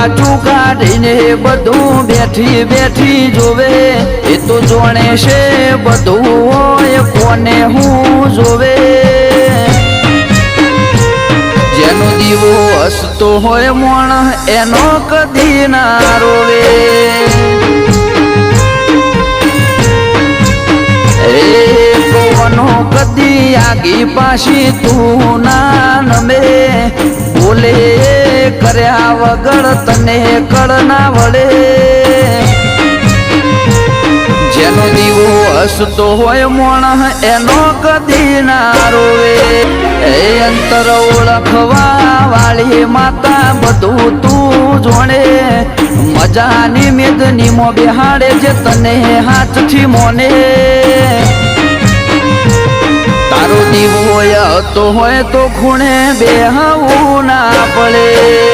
બાજુ કાઢીને બધું બેઠી બેઠી જોવે. એ તો જોણે છે બધું હોય કોને હું જોવે. જેનો દીવો હસતો હોય મોણ, એનો કદી ના રોવે. કદી આગી પાછી તું ના નમે. બોલે કર્યા વગર તને કળ ના વળે. જેનો દીવો હસતો હોય મોણ એનો કદી ના રોવે. એ અંતર ઓળખવા વાળી માતા બધું તું જોણે. મજાની મેદની મો બેહાડે જે તને હાથથી મોને. તારો દીવો હતો હોય તો ખૂણે બેહવું 花嘞。